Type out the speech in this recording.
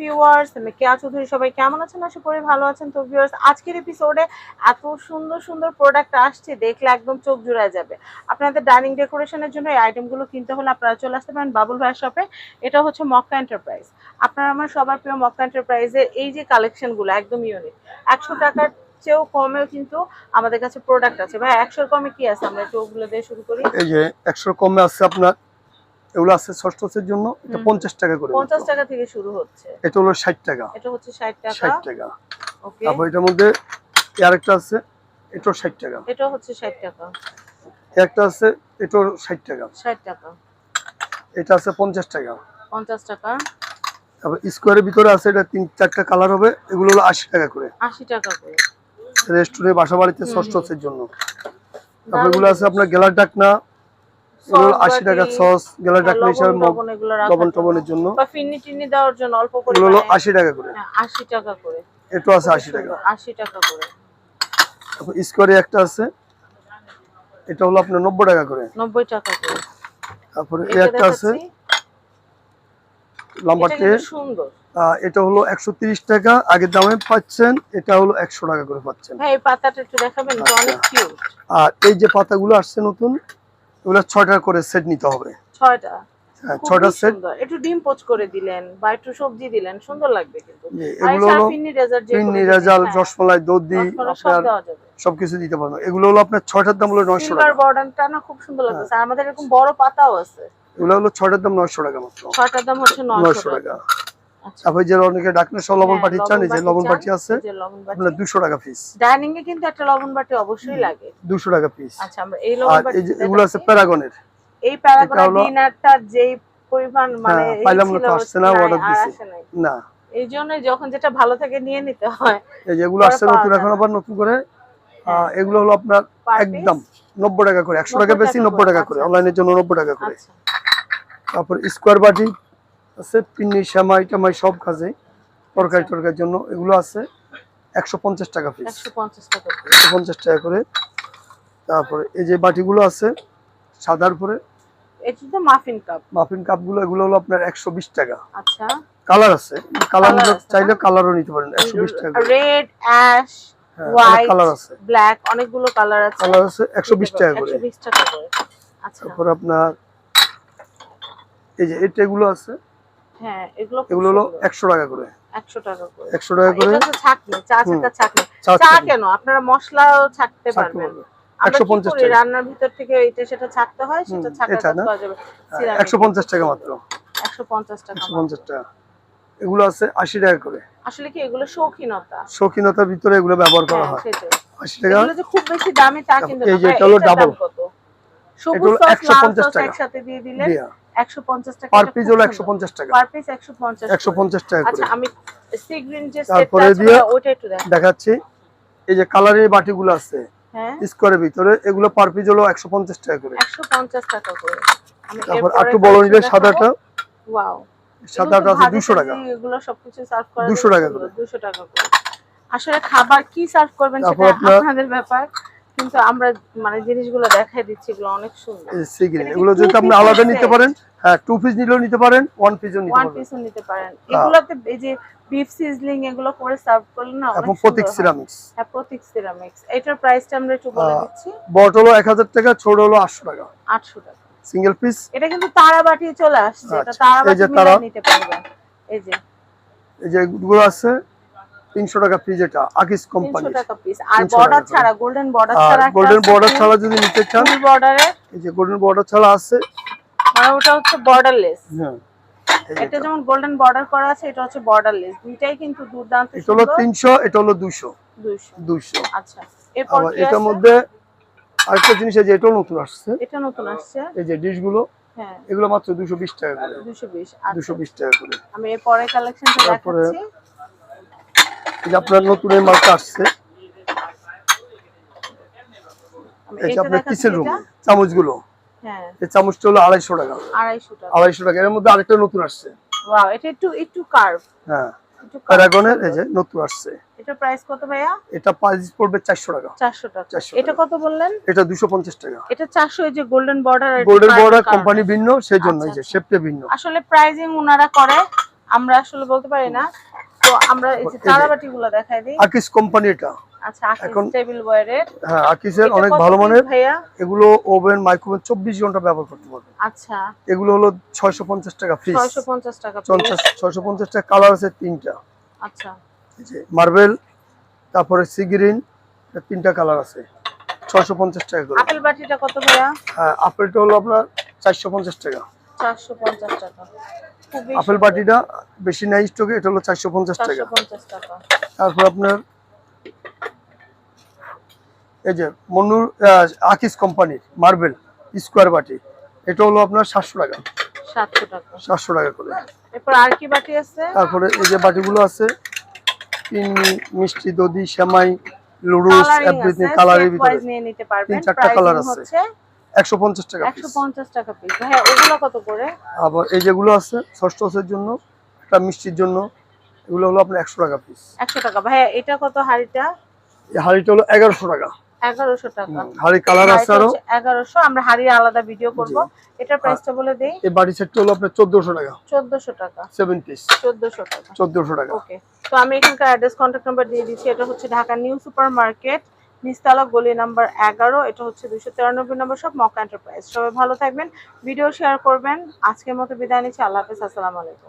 Viewers আমি চৌধুরী, সবাই কেমন আছেন? আশা করি ভালো আছেন। তো ভিউয়ার্স আজকের এপিসোডে এত সুন্দর সুন্দর প্রোডাক্ট আসছে, দেখলে একদম চোখ জুড়ায় যাবে। আপনাদের ডাইনিং ডেকোরেশনের জন্য এই আইটেমগুলো কিনতে হলে আপনারা চলে আসতে পারেন বাবুল ভাইয়ের শপে এটা হচ্ছে মক্কা এন্টারপ্রাইজ আপনারা আমার সবার প্রিয় মক্কা এন্টারপ্রাইজের এই যে কালেকশনগুলো একদম ইউনিক একশো টাকার চেয়েও কমেও কিন্তু আমাদের কাছে প্রোডাক্ট আছে। ভাই, একশোর কমে কি আছে? আমরা একটু ওগুলো দিয়ে শুরু করি। এই যে একশো কমে আছে আপনার এগুলো আছে ষষ্ঠসের জন্য এটা হুম। পঞ্চাশ টাকা করে পঞ্চাশ মাত্র। টাকা থেকে শুরু হচ্ছে। এটা হলো ষাট টাকা। এটা হচ্ছে ষাট টাকা। ষাট টাকা। ওকে তারপর এটার মধ্যে আরেকটা আছে এটাও ষাট টাকা। এটা হচ্ছে ষাট টাকা। একটা আছে এটাও ষাট টাকা। ষাট টাকা। এটা আছে পঞ্চাশ টাকা। পঞ্চাশ টাকা। তারপর স্কোয়ারের ভিতরে আছে এটা তিন চারটা কালার হবে এগুলো হলো আশি টাকা করে। আশি টাকা করে। রেস্টুরেন্ট বাসা বাড়িতে হুম, ষষ্ঠসের জন্য। তারপর এগুলো আছে আপনার গেলার ডাকনা আশি টাকা সস গেলার ডাকনা হিসাবে লবণ মগ- টবণ এগুলো রাখার লবণ জন্য। টবণের জন্য। বা ফিন্নি টিন্নি দেওয়ার জন্য অল্প এগুলো আশি টাকা করে। হ্যাঁ, আশি টাকা করে। এটাও আছে আশি টাকা। আশি টাকা করে। স্কোয়ারে একটা আছে। এটা হলো আপনার নব্বই টাকা করে। নব্বই টাকা করে। তারপরে এই একটা আছে লম্বা এটা সুন্দর। এটা হলো একশো তিরিশ টাকা। আগের দামে পাচ্ছেন এটা হলো একশো টাকা করে পাচ্ছেন। কিউট আর এই যে পাতাগুলো আসছে নতুন এগুলো ছয়টা করে সেট নিতে হবে। ছয়টা? হ্যাঁ ছয়টা সেট একটু ডিম পোচ করে দিলেন বা একটু সবজি দিলেন সুন্দর লাগবে কিন্তু। এগুলো হলো ফিন্নি রেজাল্ট যে রেজাল রসমলাই দধি রসমালাই আপনার সবকিছু দিতে পারবেন। এগুলো হলো আপনার ছয়টার দাম হলো নয়শো সিলভার টাকা। বর্ডারটা না খুব সুন্দর লাগছে আর আমাদের এরকম বড় পাতাও আছে। এগুলো হলো ছয়টার দাম নয়শো টাকা মাত্র। ছয়টার দাম হচ্ছে নয়শো নয়শো টাকা। টাকা। আচ্ছা তারপর যে অনেকে ডাকনা সহ লবণ পাটি চান যে লবণ লবণ পাটি আছে এই যে লবণ বাটি আপনার দুশো টাকা পিস ডাইনিং এ কিন্তু একটা লবণ বাটি অবশ্যই লাগে। দুশো টাকা পিস আচ্ছা আমরা এই লবণ বাটি এগুলো আছে প্যারাগনের। এই প্যারাগোনা এটা যেই পরিমাণ মানে পাইলাম না আসছে না, নাই, দিছি। না। এই জন্যই যখন যেটা ভালো থাকে নিয়ে নিতে হয়। এই যে আসছে নতুন এখন আবার নতুন করে। হ্যাঁ। এগুলো হলো আপনার একদম নব্বই টাকা করে একশো টাকা বেশি নব্বই টাকা করে আচ্ছা। অনলাইনের জন্য নব্বই টাকা করে। আচ্ছা। তারপর স্কোয়ার বাটি আছে পিন্নি শ্যামাই টামাই সব কাজে তরকারি টরকারির জন্য এগুলো আছে একশো পঞ্চাশ টাকা পিস একশো পঞ্চাশ টাকা করে। পঞ্চাশ টাকা করে। তারপরে এই যে বাটিগুলো আছে সাদার উপরে। মাফিন কাপ মাফিন কাপগুলো এগুলো হলো আপনার একশো বিশ টাকা। আচ্ছা। কালার আছে। কালার চাইলে কালারও নিতে পারেন একশো বিশ টাকা রেড অ্যাশ কালার আছে। ব্ল্যাক অনেকগুলো কালার আছে। কালার আছে একশো বিশ টাকা করে। আচ্ছা। তারপর আপনার এই যে এটা এগুলো আছে হ্যাঁ এগুলো এগুলো হলো সুন্দর। একশো টাকা করে। একশো টাকা করে। একশো টাকা করে? এটা ছাকনি চা হুম। ছাকনি। চা চা কেন? আপনারা মশলাও ছাকতে ছাকতে পারবেন। পারবে। আমরা কি 150 টাকা। রান্নার ভিতর থেকে এটা সেটা ছাকতে হয় সেটা ছাকা এটা যাবে। একশো পঞ্চাশ টাকা মাত্র। একশো পঞ্চাশ টাকা একশো মাত্র। পঞ্চাশ টাকা। এগুলো আছে আশি টাকা করে। আসলে কি এগুলো শৌখিনতা? শৌখিনতার ভিতরে এগুলো ব্যবহার করা হ্যাঁ, হয়। সেটাই। আশি টাকা। এগুলো যে খুব বেশি দামি তা কিন্তু এই না। যে এটা হলো এটার কত? সবুজ সস, 150 লাল সস টাকা। একসাথে দিয়ে দিলেন দিয়া। 150 টাকা পার পিস হলো টাকা। পার পিস 150 একশো পঞ্চাশ টাকা করে। আচ্ছা আমি সি গ্রিন যে সেটটা আছে দিয়ে- একটু দেখাচ্ছি। এই যে কালারের বাটিগুলো আছে হ্যাঁ। স্কোয়ারের ভিতরে এগুলো পার পিস হলো একশো পঞ্চাশ টাকা করে। 150 টাকা করে। তারপর একটু বড় নিলে সাদাটা? ওয়াও সাদাটা আছে দুশো টাকা। এগুলো সবকিছু সার্ভ করা 200 টাকা করে। 200 টাকা করে। আসলে খাবার কি সার্ভ করবেন সেটা আপনাদের ব্যাপার। কিন্তু আমরা মানে জিনিসগুলো দেখাই দিচ্ছি এগুলো অনেক সুন্দর। সিগ্রিন এগুলো যদি আপনি আলাদা নিতে পারেন হ্যাঁ টু পিস নিলেও নিতে পারেন ওয়ান পিসও নিতে ওয়ান পারবেন। পিসও নিতে পারেন। এগুলোতে এই যে বিফ সিজলিং এগুলো করে সার্ভ করলে না এবং প্রতীক সিরামিক্স হ্যাঁ প্রতীক সিরামিক্স এটার প্রাইসটা আমরা একটু বলে দিচ্ছি। বট হলো এক হাজার টাকা ছোট হলো আটশো টাকা। 800 টাকা। সিঙ্গেল পিস এটা কিন্তু তারাবাটি চলে আসছে এটা আচ্ছা, তারাবাটি নিতে পারবেন। এই যে। এই যে গুলো আছে তিনশো টাকা পিস এটা আকিস 300 কোম্পানি টাকা পিস আর বর্ডার ছাড়া গোল্ডেন বর্ডার ছাড়া গোল্ডেন বর্ডার ছাড়া যদি নিতে চান ফুল বর্ডারে এই যে গোল্ডেন বর্ডার ছাড়া আছে। মানে ওটা হচ্ছে বর্ডারলেস হ্যাঁ। এটা। যেমন গোল্ডেন বর্ডার করা আছে এটা হচ্ছে বর্ডারলেস দুইটাই কিন্তু দুর্দান্ত এটা হলো সুন্দর। তিনশো এটা হলো দুইশো। 200 দুইশো। আচ্ছা। এরপর এটার মধ্যে আরেকটা জিনিস এটাও নতুন আসছে। এটা নতুন আসছে। এই যে হ্যাঁ। এগুলো মাত্র দুশো বিশ টাকা করে। 220 দুশো আচ্ছা। বিশ টাকা করে। আমি এর পরের কালেকশনটা দেখাচ্ছি। এই যে আপনার নতুন এই মালটা আসছে। এটা আপনার রুম? চামচগুলো? হ্যাঁ। এই চামচটা হলো আড়াইশো টাকা। আড়াইশো টাকা। এর মধ্যে আরেকটা নতুন আসছে। ওয়াও এটা একটু একটু কার্ভ হ্যাঁ। প্যারাগনের এই যে নতুন আসছে। এটা প্রাইস কত ভাইয়া? এটা প্রাইস পড়বে চারশো টাকা। চারশো টাকা। 400 এটা কত বললেন? এটা দুশো পঞ্চাশ টাকা। এটা এই যে golden border golden border company ভিন্ন সেই জন্য এই যে আচ্ছা, শেপটা ভিন্ন। আসলে প্রাইজিং ওনারা করে আমরা আসলে বলতে পারি না। তো আমরা এই যে এই যে- তারাবাটি গুলো দেখাই দিই। আকিস কোম্পানি এটা আচ্ছা আকিস টেবিল ওয়্যারের হ্যাঁ আকিসের অনেক ভালো মানের। এগুলো ওভেন মাইক্রোওভেন ঘণ্টা ব্যবহার করতে পারবে। আচ্ছা। এগুলো হলো টাকা ফিস ছয়শো পঞ্চাশ টাকা কালার আছে তিনটা। আচ্ছা। মার্বেল তারপরে সিগ্রিন তিনটা কালার আছে। ছয়শো পঞ্চাশ টাকা করে। আপেল বাটিটা কত ভাইয়া? হ্যাঁ আপেলটা হলো আপনার চারশো পঞ্চাশ টাকা। চারশো পঞ্চাশ টাকা। খুবই আপেল বাটিটা বেশি নাই স্টকে এটা হলো চারশো পঞ্চাশ টাকা। চারশো পঞ্চাশ টাকা। তারপর আপনার এই যে মনুর আকিস কোম্পানির মার্বেল স্কোয়ার বাটি এটা হলো আপনার সাতশো টাকা। সাতশো টাকা। সাতশো টাকা করে। এরপর আর কি বাটি আছে? তারপরে এই যে বাটিগুলো আছে চিনি মিষ্টি দধি সেমাই লুডুস এভরিথিং কালারের ভিতরে। wise নিয়ে নিতে পারবেন। তিন চারটা colour আছে। হচ্ছে একশো পঞ্চাশ টাকা একশো piece। পঞ্চাশ টাকা পিস হ্যাঁ ওগুলো কত করে? আবার এই যেগুলো আছে ষষ্ঠ হাউসের জন্য একটা মিষ্টির জন্য এগুলো হলো আপনার একশো টাকা পিস একশো টাকা। ভাইয়া এটা কত হাড়িটা? এই হাঁড়িটা হলো এগারোশো টাকা। এগারোশো টাকা। হাঁড়ি কালার আছে আরও। এগারোশো। আমরা হাড়ি আলাদা ভিডিও করব। এটার প্রাইসটা বলে দেই। এই বাড়ি সেটটা হলো আপনার চোদ্দশো টাকা। চোদ্দশো টাকা। সেভেন পিস চোদ্দশো টাকা। চোদ্দশো টাকা। ওকে তো আমি এখানকার অ্যাড্রেস কন্ট্যাক্ট নাম্বার দিয়ে দিচ্ছি। এটা হচ্ছে ঢাকা নিউ সুপার মার্কেট নিস্তালা গলি নাম্বার এগারো, এটা হচ্ছে দুশো তিরানব্বই নম্বর সব মক এন্টারপ্রাইজ সবাই ভালো থাকবেন ভিডিও শেয়ার করবেন। আজকের মতো বিদায় নিচ্ছি, আল্লাহ হাফেজ, আসসালামু আলাইকুম।